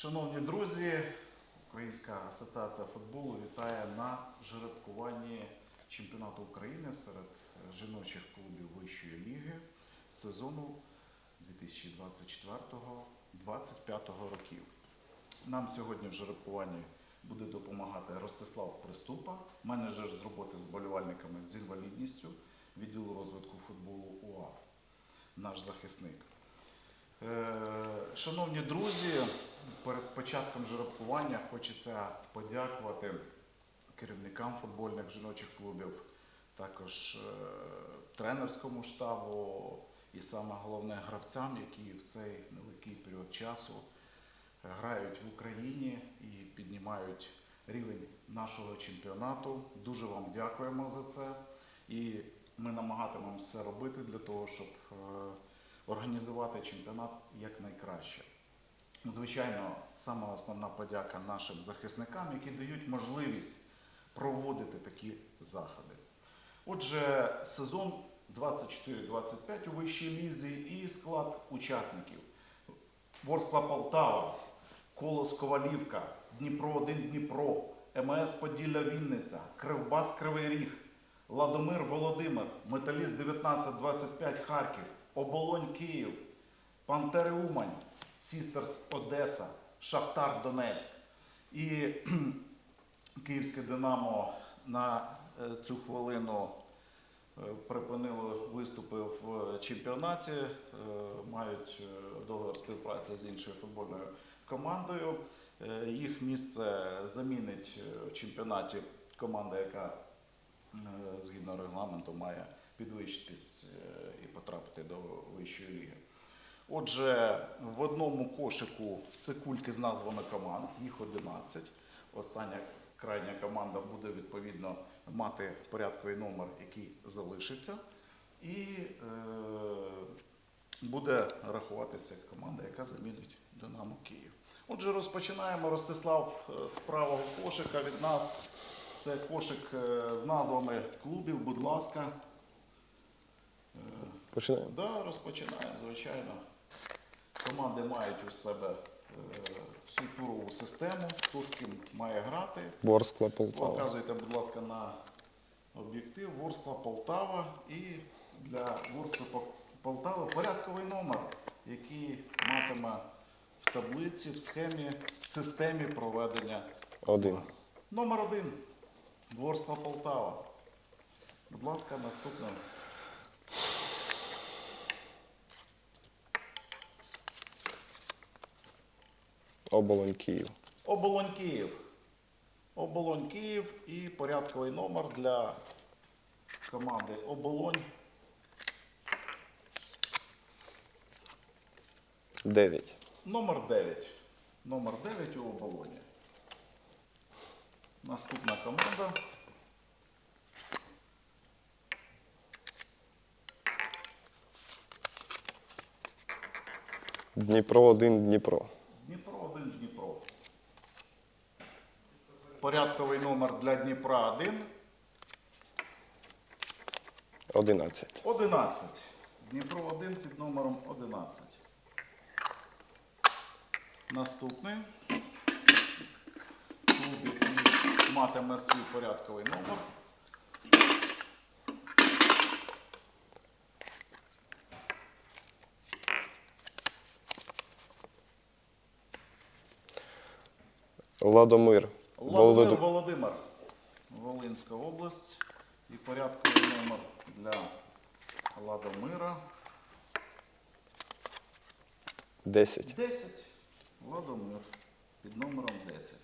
Шановні друзі, Українська асоціація футболу вітає на жеребкуванні чемпіонату України серед е, жіночих клубів вищої ліги сезону 2024-2025 років. Нам сьогодні в жеребкуванні буде допомагати Ростислав Приступа, менеджер з роботи з болівальниками з інвалідністю відділу розвитку футболу УАФ, наш захисник. Е, Шановні друзі, перед початком жеребкування хочеться подякувати керівникам футбольних жіночих клубів, також е, тренерському штабу і саме головне гравцям, які в цей нелегкий період часу грають в Україні і піднімають рівень нашого чемпіонату. Дуже вам дякуємо за це. І ми намагатимемося робити для того, щоб е, організувати чемпіонат якнайкраще. Звичайно, саме основна подяка нашим захисникам, які дають можливість проводити такі заходи. Отже, сезон 24-25 у вищій лізі і склад учасників. Ворскла Полтава, Колос Ковалівка, Дніпро 1 Дніпро, МС Поділля Вінниця, Кривбас Кривий Ріг, Ладомир Володимир, Металіст 1925 Харків, Оболонь Київ, Пантери Умань, Сістерс Одеса, Шахтар Донецьк. І Київське Динамо на е, цю хвилину е, припинило виступи в чемпіонаті, е, мають договір співпраці з іншою футбольною командою. Їх місце замінить в чемпіонаті команда, яка згідно регламенту має підвищитись е, і потрапити до вищої ліги. Отже, в одному кошику це кульки з назвами команд, їх 11. Остання крайня команда буде відповідно мати порядковий номер, який залишиться. І е, буде рахуватися команда, яка замінить Динамо Київ. Отже, розпочинаємо Ростислав е, з правого кошика від нас. Це кошик е, з назвами клубів, будь ласка. Починаємо. Да, розпочинаємо, звичайно. Команди мають у себе е, всю турову систему, хто з ким має грати. Ворскла Полтава. Показуйте, будь ласка, на об'єктив Ворскла Полтава і для Ворскли Пол- Полтави порядковий номер, який матиме в таблиці, в схемі, в системі проведення. Один. Номер один. Ворскла Полтава. Будь ласка, наступне. Оболонь Київ. Оболонь Київ. Оболонь Київ і порядковий номер для команди Оболонь 9. номер 9. Номер 9 у Оболоні. Наступна команда. Дніпро 1 Дніпро. Дніпро 1 Дніпро. Порядковий номер для Дніпра 1 11. 11. Дніпро 1 під номером 11. Наступний. Клуб, матиме свій порядковий номер. Ладомир. Володу- Володимир. Волинська область. І порядковий номер для Ладомира. 10. 10. Ладомир. Під номером 10.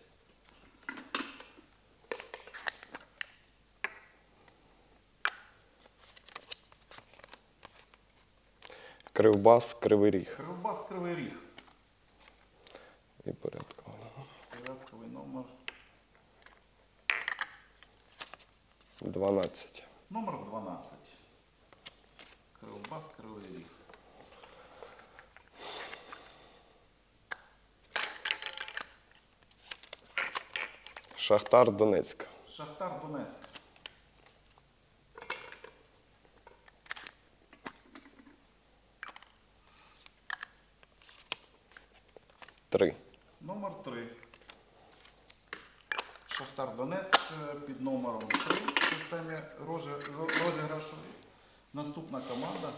Кривбас Кривий Ріг. Кривбас Кривий Ріг. І порядково. Порядковий номер. 12. Номер 12. Кривбас Кривий Ріг. Шахтар Донецьк. Шахтар Донецьк. 3. Номер 3. Шахтар Донецьк е, під номером 3 в системі розі- розіграшу. Наступна команда.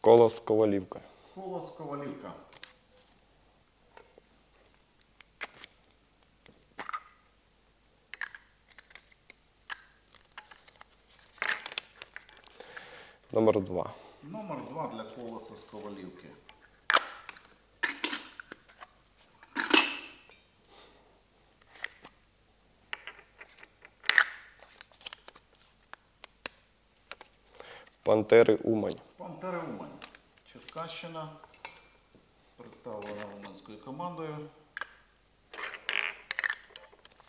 Колос Ковалівка. Колос Ковалівка. Номер 2. Номер 2 для колоса з Ковалівки. Пантери Умань. Пантери Умань. Черкащина. Представлена уманською командою.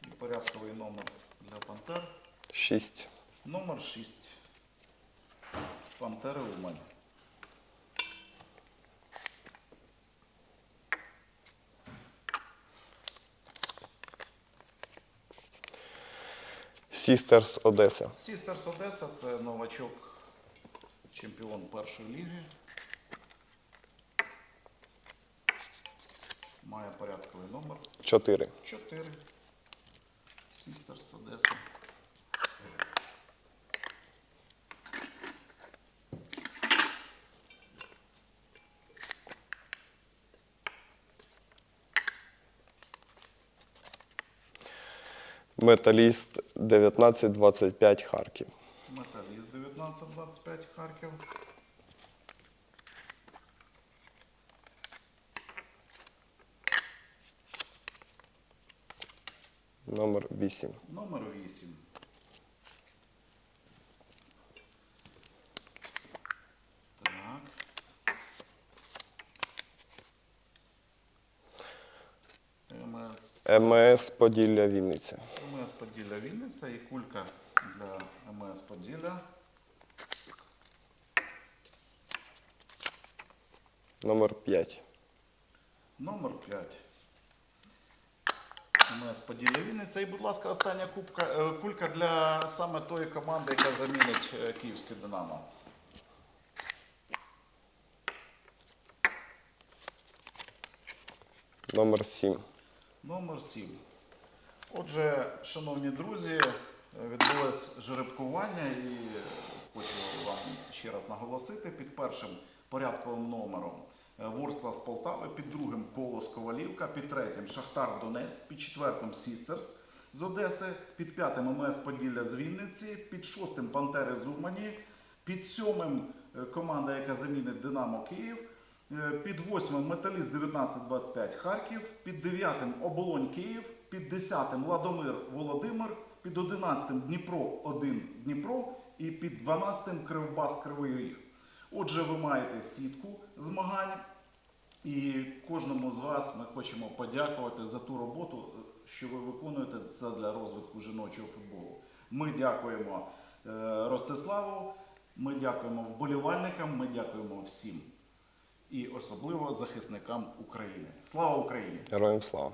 І порядковий номер для Пантер. 6. Номер 6. Пантери Умань. Сістерс Одеса. Сістерс Одеса це новачок, чемпіон першої ліги. Має порядковий номер 4. 4. Сістерс Одеса. Металіст 1925 Харків. Металіст 1925 Харків. Номер 8. Номер 8. Так. МС, МС Поділля Вінниця. Поділля Вінниця і кулька для МС Поділля. Номер 5. Номер 5. МС Поділля Вінниця. І, будь ласка, остання кубка, е, кулька для саме тої команди, яка замінить е, Київське Динамо. Номер 7. Номер 7. Отже, шановні друзі, відбулось жеребкування і хочу вам ще раз наголосити під першим порядковим номером е, Ворсклас Полтави, під другим Колос Ковалівка, під третім Шахтар Донецьк, під четвертим Сістерс з Одеси, під п'ятим МС Поділля з Вінниці, під шостим Пантери з Умані, під сьомим е, команда, яка замінить Динамо Київ. Е, Під восьмим металіст 1925 Харків, під дев'ятим Оболонь Київ, під десятим Ладомир Володимир, під одинадцятим Дніпро 1 Дніпро і під дванадцятим Кривбас Кривий Ріг. Отже, ви маєте сітку змагань, і кожному з вас ми хочемо подякувати за ту роботу, е, що ви виконуєте для розвитку жіночого футболу. Ми дякуємо е, Ростиславу, ми дякуємо вболівальникам, ми дякуємо всім і особливо захисникам України. Слава Україні! Героям слава.